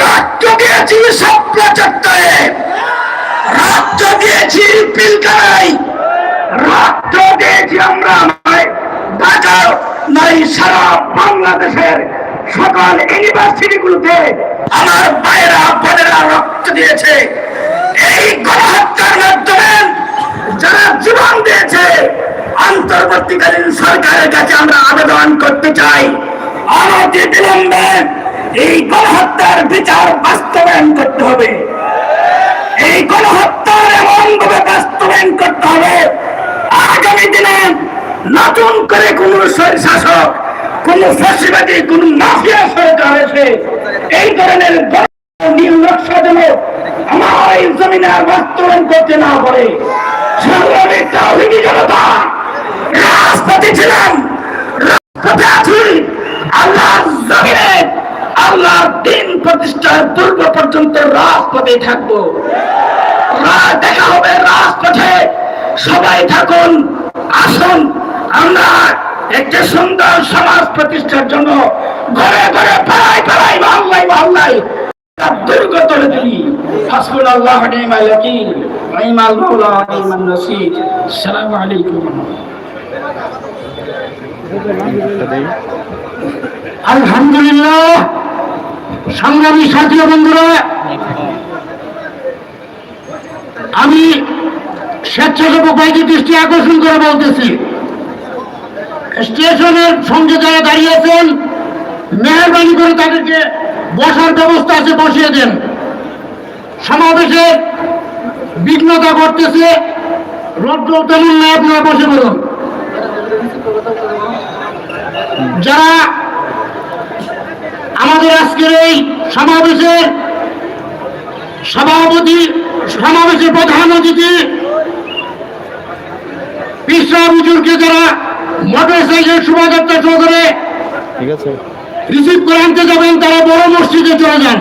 রক্ত দিয়েছি স্বপ্ন চত্বরে রক্ত দিয়েছি পিলকানায় রক্ত দিয়েছি আমরা বাজার নাই, সারা বাংলাদেশের সকল ইউনিভার্সিটিগুলোতে আমার ভাইয়েরা, বোনেরা রক্ত দিয়েছে। এই গণহত্যার মাধ্যমে যারা জীবন দিয়েছে, অন্তর্বর্তীকালীন সরকারের কাছে আমরা আবেদন করতে চাই। অনতি বিলম্বে এই গণহত্যার বিচার বাস্তবায়ন করতে হবে। এই গণহত্যার এমন ভাবে বাস্তবায়ন করতে হবে, আগামী দিনে নতুন করে কোন শাসক, কোন ফসিবাদী কোন মাফিয়া সরকার এসে এই ধরনের আল্লাহ আল্লাহ দিন প্রতিষ্ঠার পূর্ব পর্যন্ত রাজপথে থাকব। রা- দেখা হবে রাজপথে। সবাই থাকুন, আসুন। আমরা একটি সুন্দর সমাজ প্রতিষ্ঠার জন্য ঘরে ঘরে পাড়াই পাড়াই মহল্লাই মহল্লাই দুর্গ আলহামদুলিল্লাহ। সংগ্রামী সাথী বন্ধুরা, আমি স্বেচ্ছাসেবক ভাইকে দৃষ্টি আকর্ষণ করে বলতেছি। স্টেশনের সঙ্গে যারা দাঁড়িয়েছেন মেহরবানি করে তাদেরকে বসার ব্যবস্থা আছে, বসিয়ে দেন। সমাবেশে বিঘ্নতা করতেছে রৌদ্র তেমন নয় আপনারা বসে বলুন যারা আমাদের আজকের এই সমাবেশের সভাপতি সমাবেশের প্রধান অতিথি পিসা হুজুরকে যারা মোটর সাইকেল শোভাযাত্রা সহকারে ঠিক আছে। রিসিভ করে আনতে যাবেন তারা বড় মসজিদে চলে যান।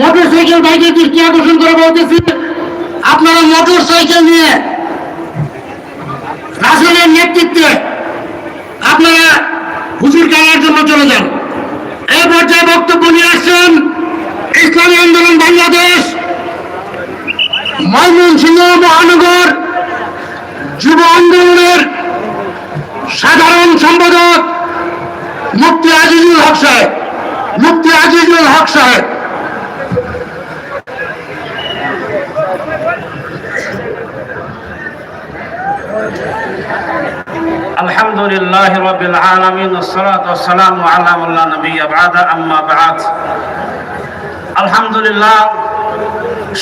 মোটর সাইকেল বাইকের দৃষ্টি আকর্ষণ করে বলতেছি আপনারা মোটর সাইকেল নিয়ে রাসেলের নেতৃত্বে আপনারা হুজুর কালার জন্য চলে যান। বক্তব্য আন্দোলন বাংলাদেশ মহানগর সাধারণ সম্পাদক মুক্তি আজিজুল হক সাহেব মুক্তি আজিজুল হক সাহেব।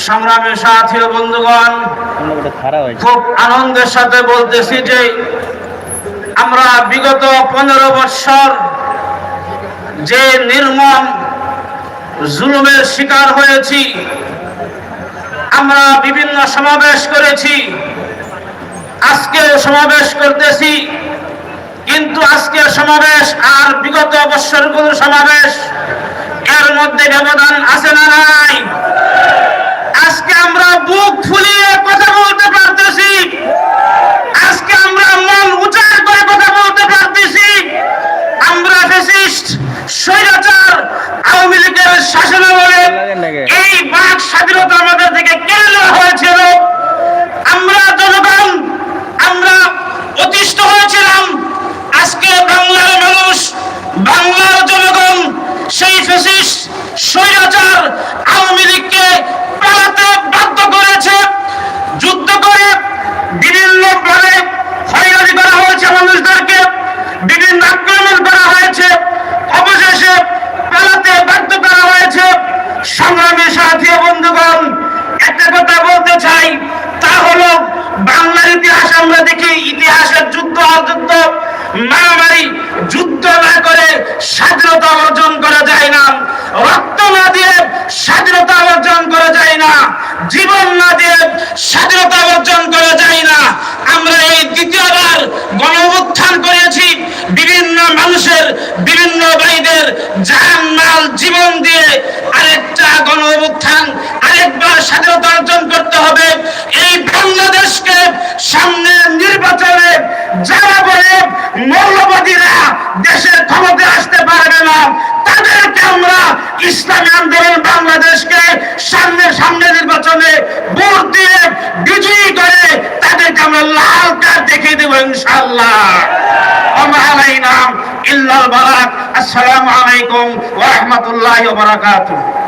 সংগ্রামের সাথী বন্ধুগণ, খুব আনন্দের সাথে বলতেছি যে আমরা বিগত পনেরো বৎসর যে নির্মম জুলুমের শিকার হয়েছি, আমরা বিভিন্ন সমাবেশ করেছি আজকে সমাবেশ করতেছি। কিন্তু আজকের সমাবেশ আর বিগত বৎসরগুলোর সমাবেশ এর মধ্যে ব্যবধান আছে না নাই আজকে আমরা বুক ফুলিয়ে কথা বলতে পারতেছি আজকে আমরা মন উচার করে কথা বলতে পারতেছি আমরা ফেসিস্ট স্বৈরাচার আওয়ামী লীগের শাসনামলে এই বাক স্বাধীনতা আমাদের থেকে কেড়ে নেওয়া হয়েছিল আমরা জনগণ আমরা অতিষ্ঠ হয়েছিলাম আজকে বাংলার মানুষ বাংলার জনগণ সেই ফেসিস্ট স্বৈরাচার আওয়ামী লীগকে পালাতে বাধ্য করেছে যুদ্ধ করে বিভিন্ন ভাবে হয়রানি করা হয়েছে মানুষদেরকে বিভিন্ন আক্রমণ করা হয়েছে অবশেষে পালাতে বাধ্য করা হয়েছে সংগ্রামী সাথী ও বন্ধুগণ একটা কথা বলতে চাই তা হলো বাংলার ইতিহাস আমরা দেখি ইতিহাসের যুদ্ধ অযুদ্ধ মারামারি, যুদ্ধ না করে স্বাধীনতা অর্জন করা যায় না। রক্ত না দিয়ে স্বাধীনতা অর্জন করা যায় না। জীবন না দিয়ে স্বাধীনতা অর্জন করা যায় না। আমরা এই দ্বিতীয়বার গণ করেছি। বিভিন্ন মানুষের, বিভিন্ন ভাইদের জান মাল জীবন দিয়ে আরেকটা গণ আরেকবার স্বাধীনতা অর্জন করতে হবে। এই বাংলাদেশকে সামনে নির্বাচনে যারা বলে মৌলবাদীরা দেশের ক্ষমতায় আসতে পারবে না, তাদেরকে আমরা ইসলামী আন্দোলন বাংলাদেশকে সামনে সামনে নির্বাচনে ভোট দিয়ে বিজয়ী করে তাদেরকে আমরা লাল কার্ড দেখিয়ে দেবো ইনশাল্লাহ ওমা আলাইনা ইল্লাল বারাক আসসালামু আলাইকুম ওয়া রাহমাতুল্লাহি ওয়া বারাকাতুহু।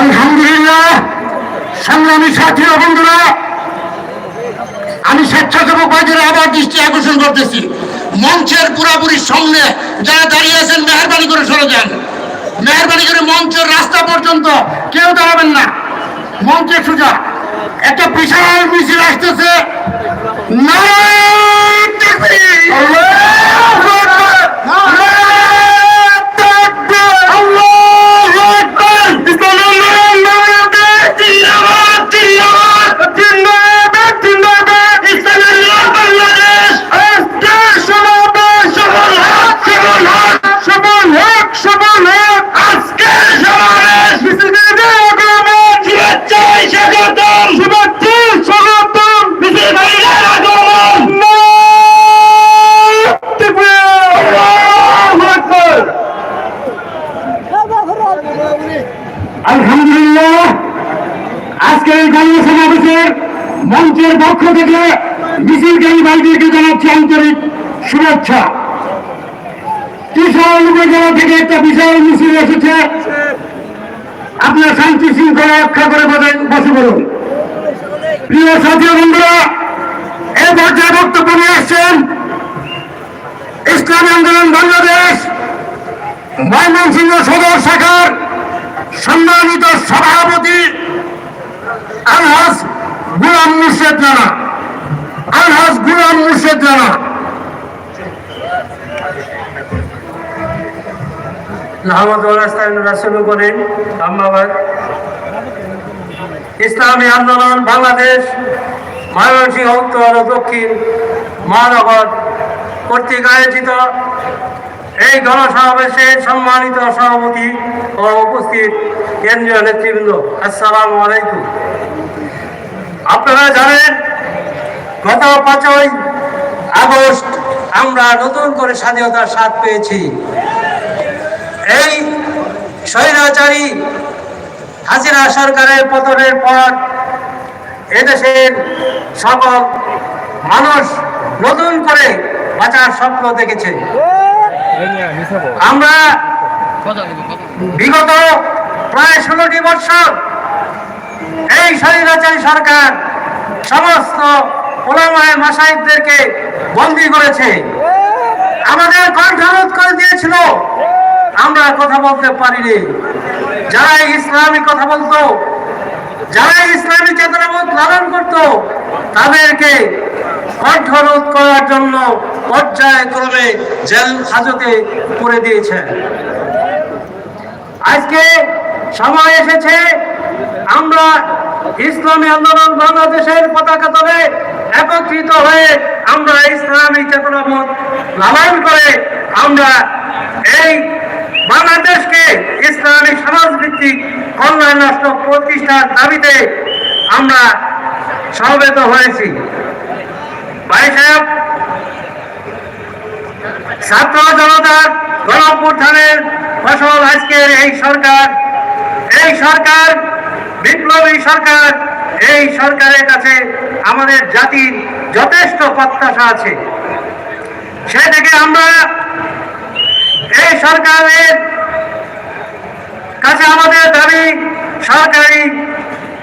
আলহামদুলিল্লাহ সংগ্রামী সাথী ও বন্ধুরা আমি স্বেচ্ছাসেবক বাজারে আবার দৃষ্টি আকর্ষণ করতেছি। মঞ্চের পুরাপুরি সামনে যারা দাঁড়িয়ে আছেন মেহরবানি করে সরে যান। মেহরবানি করে মঞ্চের রাস্তা পর্যন্ত কেউ দাঁড়াবেন না। মঞ্চে সোজা একটা বিশাল মিছিল আসতেছে। নারায়ণ পক্ষ থেকে মিছিলকারী ভাইদেরকে জানাচ্ছি আন্তরিক শুভেচ্ছা। কিশোর উপজেলা থেকে একটা বিশাল মিছিল এসেছে। আপনার শান্তি শৃঙ্খলা রক্ষা করে বসে- পড়ুন। প্রিয় সাথী বন্ধুরা এই পর্যায়ে বক্তব্য নিয়ে আসছেন ইসলামী আন্দোলন বাংলাদেশ ময়মনসিংহ সদর শাখার সম্মানিত সভাপতি আলহাজ গুলাম মুর্শেদ রানা আলহাজ গুলাম মুর্শেদ রানা ইসলামী আন্দোলন, বাংলাদেশ, ময়মনসিংহ, উত্তর ও দক্ষিণ মহানগর কর্তৃক আয়োজিত এই গণসমাবেশের সম্মানিত সভাপতি ও উপস্থিত কেন্দ্রীয় নেতৃবৃন্দ। আসসালামু আলাইকুম। আপনারা জানেন, গত পাঁচই আগস্ট আমরা নতুন করে স্বাধীনতার স্বাদ পেয়েছি। এই স্বৈরাচারী হাজিরা সরকারের পতনের পর এদেশের সকল মানুষ নতুন করে বাঁচার স্বপ্ন দেখেছে। আমরা বিগত প্রায় ষোলোটি বছর এই স্বৈরাচারী সরকার সমস্ত ওলামায় মাসাইকদেরকে বন্দী করেছে। আমাদের কণ্ঠারোধ করে দিয়েছিল। আমরা কথা বলতে পারিনি। যারা ইসলামী কথা বলতো যারা ইসলামী চেতনাবোধ লালন করত, তাদেরকে কণ্ঠরোধ করার জন্য পর্যায়ক্রমে জেল হাজতে করে দিয়েছেন আজকে সময় এসেছে আমরা ইসলামী আন্দোলন বাংলাদেশের পতাকা তলে একত্রিত হয়ে আমরা ইসলামী চেতনাবোধ লালন করে আমরা এই বাংলাদেশকে ইসলামী সমাজভিত্তিক কল্যাণ রাষ্ট্র প্রতিষ্ঠার দাবিতে আমরা সমবেত হয়েছি। ভাই সাহেব, ছাত্র জনতার গণপুত্থানের ফসল আজকের এই সরকার এই সরকার বিপ্লবী সরকার, এই সরকারের কাছে আমাদের জাতির যথেষ্ট প্রত্যাশা আছে। সে থেকে আমরা এই সরকারের কাছে আমাদের দাবি, সরকারি,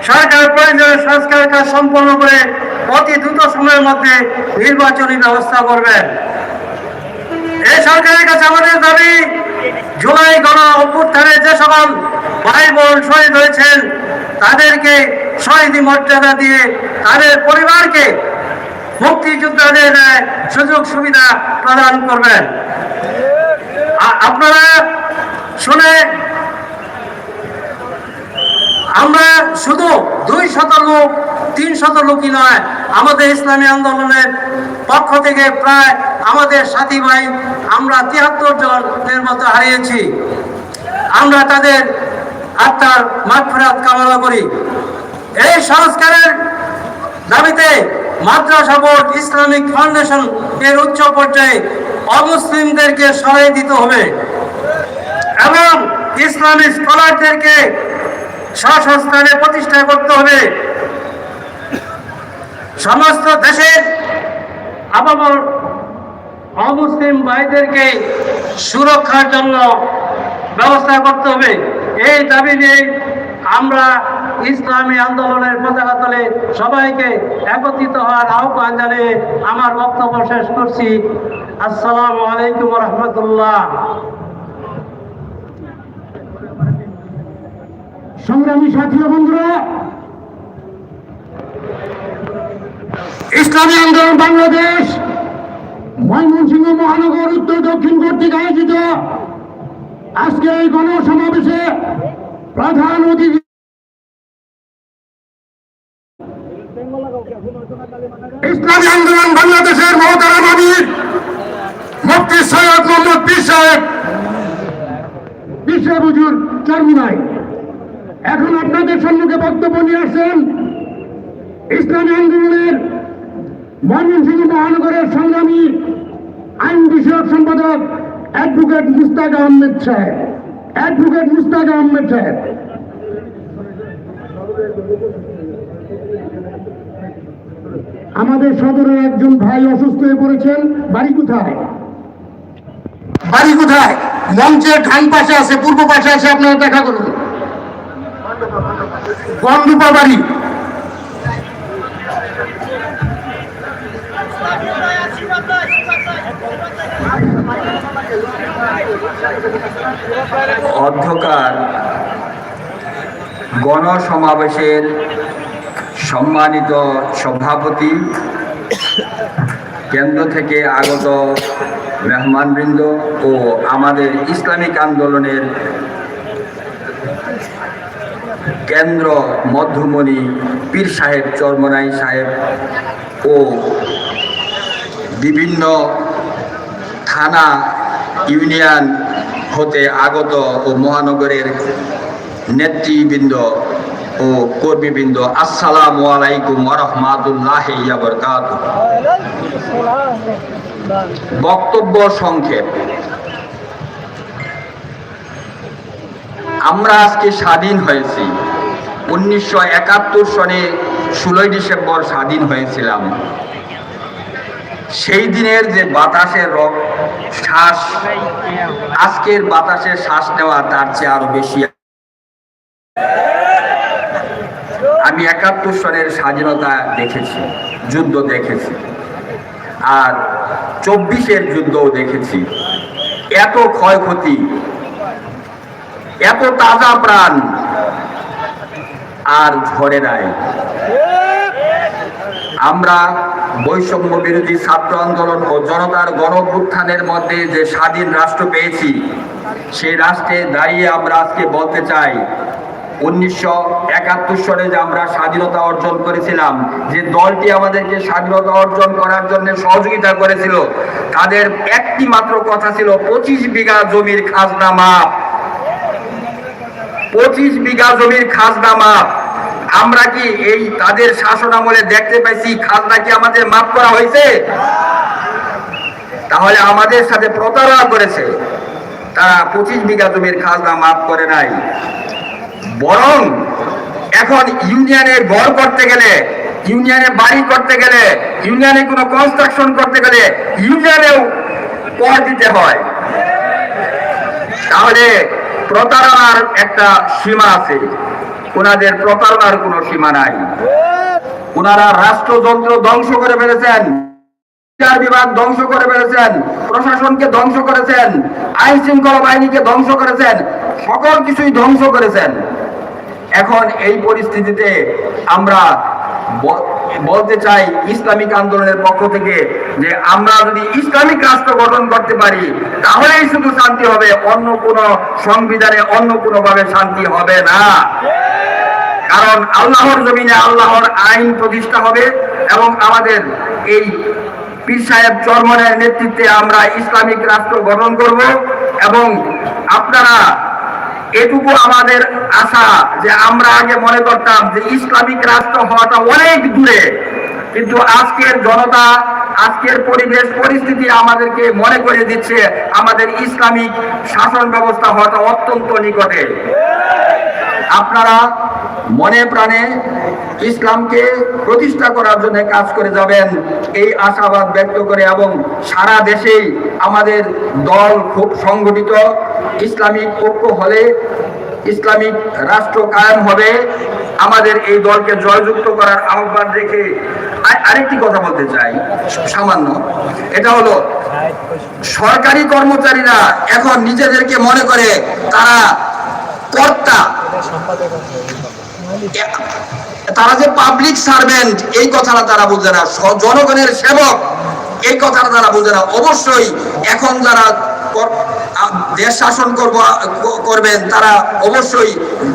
সরকার প্রয়োজনীয় সংস্কার কাজ সম্পন্ন করে অতি দ্রুত সময়ের মধ্যে নির্বাচনী ব্যবস্থা করবেন। এই সরকারের কাছে আমাদের দাবি জুলাই গণ অভ্যুত্থানে যে সকল ভাই বোন শহীদ হয়েছেন, তাদেরকে শহীদী মর্যাদা দিয়ে তাদের পরিবারকে মুক্তিযোদ্ধাদের সুযোগ সুবিধা প্রদান করবেন। আপনারা শুনে আমরা শুধু দুই শত লোক তিন শত লোকই নয়, আমাদের ইসলামী আন্দোলনের পক্ষ থেকে প্রায় আমাদের সাথী ভাই আমরা তিয়াত্তর জনের মতো হারিয়েছি। আমরা তাদের আত্মার মাগফিরাত কামনা করি। এই সংস্কারের দাবিতে মাদ্রাসা বোর্ড ইসলামিক ফাউন্ডেশন এর উচ্চ পর্যায়ে অমুসলিমদেরকে সরাই দিতে হবে এবং ইসলামী স্কলারদেরকে স্বসংস্থানে প্রতিষ্ঠা করতে হবে। সমস্ত দেশের আপামর অমুসলিম ভাইদেরকে সুরক্ষার জন্য ব্যবস্থা করতে হবে। এই দাবি নিয়ে আমরা ইসলামী আন্দোলনের পতাকা তলে সবাইকে একত্রিত হওয়ার আহ্বান জানিয়ে আমার বক্তব্য শেষ করছি। আসসালামু আলাইকুম রহমতুল্লাহ। সংগ্রামী সাথী বন্ধুরা, ইসলামী আন্দোলন বাংলাদেশ ময়মনসিংহ মহানগর উত্তর দক্ষিণ কর্তৃক আয়োজিত আজকে এই গণসমাবেশে প্রধান অতিথি ইসলামী আন্দোলন বাংলাদেশের মহতারা নবীর মুফতি সৈয়দ মোহাম্মদ পীর সাহেব। চর্মিনাই এখন আপনাদের সম্মুখে বক্তব্য নিয়ে আসছেন ইসলামী আন্দোলনের ময়মনসিংহ মহানগরের সংগ্রামী আইন বিষয়ক সম্পাদক অ্যাডভোকেট মুস্তাক আহমেদ সাহেব। অ্যাডভোকেট মুস্তাক আহমেদ সাহেব। আমাদের সদরের একজন ভাই অসুস্থ হয়ে পড়েছেন। বাড়ি কোথায়? বাড়ি কোথায়? মঞ্চের ডান পাশে আছে, পূর্ব পাশে আছে, আপনারা দেখা করুন। গন্ধুপা বাড়ি অধ্যকার গণসমাবেশের সম্মানিত সভাপতি কেন্দ্র থেকে আগত মেহমানবৃন্দ ও আমাদের ইসলামিক আন্দোলনের কেন্দ্র মধ্যমণি পীর সাহেব, চরমনাই সাহেব ও বিভিন্ন থানা ইউনিয়ন হতে আগত ও মহানগরের নেতৃবৃন্দ ও কর্মীবৃন্দ, আসসালামু আলাইকুম রহমাতুল্লাহ বক্তব্য সংক্ষেপ। আমরা আজকে স্বাধীন হয়েছি। উনিশশো একাত্তর সনে ষোলোই ডিসেম্বর স্বাধীন হয়েছিলাম। সেই দিনের যে বাতাসের রক শ্বাস, আজকের বাতাসের শ্বাস নেওয়া তার চেয়ে আরও বেশি। আমি একাত্তর সনের স্বাধীনতা দেখেছি, যুদ্ধ দেখেছি, আর চব্বিশের যুদ্ধও দেখেছি। এত ক্ষয়ক্ষতি, এত তাজা প্রাণ আর ঝরে নাই। আমরা বৈষম্য বিরোধী ছাত্র আন্দোলন ও জনতার গণ মধ্যে যে স্বাধীন রাষ্ট্র পেয়েছি, সেই রাষ্ট্রে দাঁড়িয়ে আমরা আজকে বলতে চাই, উনিশশো একাত্তর সালে যে আমরা স্বাধীনতা অর্জন করেছিলাম, যে দলটি আমাদেরকে স্বাধীনতা অর্জন করার জন্য সহযোগিতা করেছিল, তাদের একটি মাত্র কথা ছিল, পঁচিশ বিঘা জমির খাজনা মাপ পঁচিশ বিঘা জমির খাজনা মাপ আমরা কি এই তাদের শাসন আমলে দেখতে পাইছি খাজনা কি আমাদের মাফ করা হয়েছে তাহলে আমাদের সাথে প্রতারণা করেছে। তারা পঁচিশ বিঘা জমির খাজনা মাফ করে নাই। বরং এখন ইউনিয়নে ঘর করতে গেলে, ইউনিয়নে বাড়ি করতে গেলে, ইউনিয়নে কোনো কনস্ট্রাকশন করতে গেলে ইউনিয়নেও কর দিতে হয়। তাহলে প্রতারণার একটা সীমা আছে। ওনাদের প্রতারণার কোনো সীমা নাই। ওনারা রাষ্ট্রযন্ত্র ধ্বংস করে ফেলেছেন। বিচার বিভাগ ধ্বংস করে ফেলেছেন। প্রশাসনকে ধ্বংস করেছেন। আইন শৃঙ্খলা বাহিনীকে ধ্বংস করেছেন। সকল কিছুই ধ্বংস করেছেন। এখন এই পরিস্থিতিতে আমরা বলতে চাই ইসলামিক আন্দোলনের পক্ষ থেকে যে আমরা যদি ইসলামিক রাষ্ট্র গঠন করতে পারি, তাহলেই শুধু শান্তি হবে, অন্য কোনো সংবিধানে অন্য কোনো ভাবে শান্তি হবে না। কারণ আল্লাহর জমিনে আল্লাহর আইন প্রতিষ্ঠা হবে এবং আমাদের এই পীর সাহেব চরমনের নেতৃত্বে আমরা ইসলামিক রাষ্ট্র গঠন করব এবং আপনারা এটুকু আমাদের আশা যে আমরা আগে মনে করতাম যে ইসলামিক রাষ্ট্র হওয়াটা অনেক দূরে। কিন্তু আজকের জনতা, আজকের পরিবেশ, পরিস্থিতি আমাদেরকে মনে করে দিচ্ছে আমাদের ইসলামিক শাসন ব্যবস্থা হওয়াটা অত্যন্ত নিকটে। আপনারা মনে প্রাণে ইসলামকে প্রতিষ্ঠা করার জন্য কাজ করে যাবেন। এই আশাবাদ ব্যক্ত করে এবং সারা দেশেই আমাদের দল খুব সংগঠিত। ইসলামিক পক্ষ হলে ইসলামিক রাষ্ট্র কায়েম হবে। আমাদের এই দলকে জয়যুক্ত করার আহ্বান রেখে আরেকটি কথা বলতে চাই, সামান্য। এটা হলো, সরকারি কর্মচারীরা এখন নিজেদেরকে মনে করে তারা কর্তা। তারা যে পাবলিক সার্ভেন্ট এই কথাটা তারা বুঝে না। জনগণের সেবক, এই কথাটা তারা বুঝে না। অবশ্যই এখন যারা দেশ শাসন করব করবেন, তারা অবশ্যই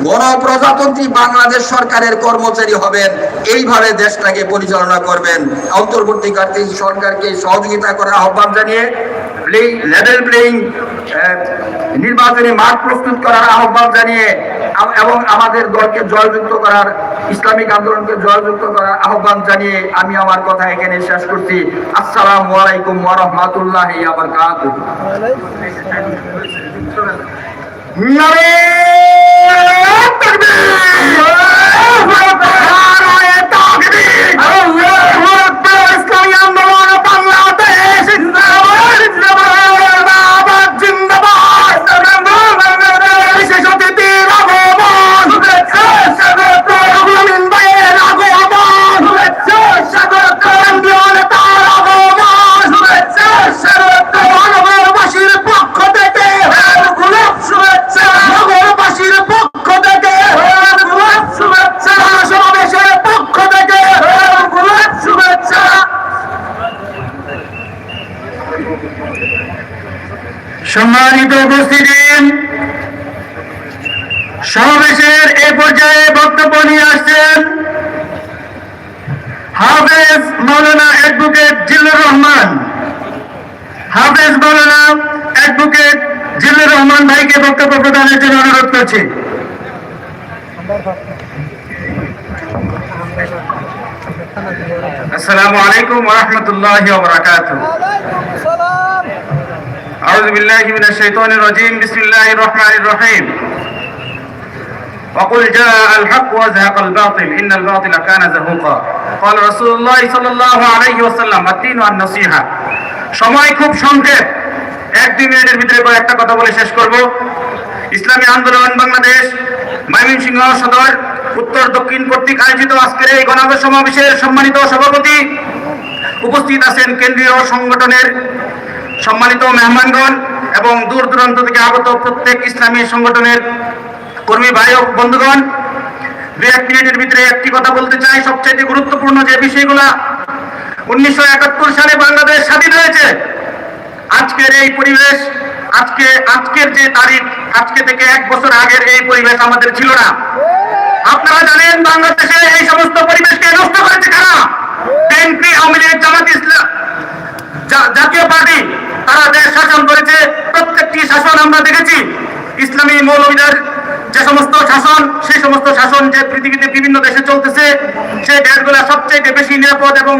গণপ্রজাতন্ত্রী বাংলাদেশ সরকারের কর্মচারী হবেন। এইভাবে দেশটাকে পরিচালনা করবেন। অন্তর্বর্তীকালীন সরকারকে সহযোগিতা করার আহ্বান জানিয়ে লেভেল প্লেইং নির্বাচনী মাঠ প্রস্তুত করার আহ্বান জানিয়ে এবং আমাদের দলকে জয়যুক্ত করার ইসলামিক আন্দোলনকে জয়যুক্ত করার আহ্বান জানিয়ে আমি আমার কথা এখানে শেষ করছি। আসসালাম আলাইকুম ওয়া আবার ওয়া সম্মানিত উপস্থিতি। সমাবেশের এ পর্যায়ে বক্তব্য নিয়ে আসছেন হাফেজ মৌলানা অ্যাডভোকেট জিল্লুর রহমান। হাফেজ মৌলানা অ্যাডভোকেট জিল্লুর রহমান ভাইকে বক্তব্য প্রদানের জন্য অনুরোধ করছি। আসসালামু আলাইকুম ওয়া রাহমাতুল্লাহি ওয়া বারাকাতুহু। أعوذ بالله من الشيطان الرجيم بسم الله الرحمن الرحيم وقل جاء الحق وزهق الباطل إن الباطل كان زهوقا قال رسول الله صلى الله عليه وسلم الدين والنصيحة সময় খুব সংক্ষেপ এক দুই মিনিটের ভিতরে কয়েকটা কথা বলে শেষ করব ইসলামী আন্দোলন বাংলাদেশ ময়মনসিংহ সদর উত্তর দক্ষিণ কর্তৃক আয়োজিত আজকের এই গণাঙ্গ সমাবেশের সম্মানিত সভাপতি উপস্থিত আছেন কেন্দ্রীয় সংগঠনের সম্মানিত মেহমানগণ এবং দূর দূরান্ত থেকে আগত প্রত্যেক ইসলামী সংগঠনের কর্মী ভাই বন্ধুগণ, দু এক মিনিটের ভিতরে একটি কথা বলতে চাই। সবচেয়ে গুরুত্বপূর্ণ যে বিষয়গুলা উনিশশো সালে বাংলাদেশ স্বাধীন হয়েছে, আজকের এই পরিবেশ, আজকে, আজকের যে তারিখ, আজকে থেকে এক বছর আগের এই পরিবেশ আমাদের ছিল না। আপনারা জানেন বাংলাদেশে এই সমস্ত পরিবেশকে নষ্ট করেছে কারা? BNP, Awami league, Jamaat Islam Jatiya party তারা দেশ শাসন করেছে, প্রত্যেকটি শাসন আমরা দেখেছি। ইসলামী মৌলবীদের যে সমস্ত শাসন, সেই সমস্ত শাসন যে পৃথিবীতে বিভিন্ন দেশে চলতেছে, সেই দেশগুলা সবচেয়ে বেশি নিরাপদ এবং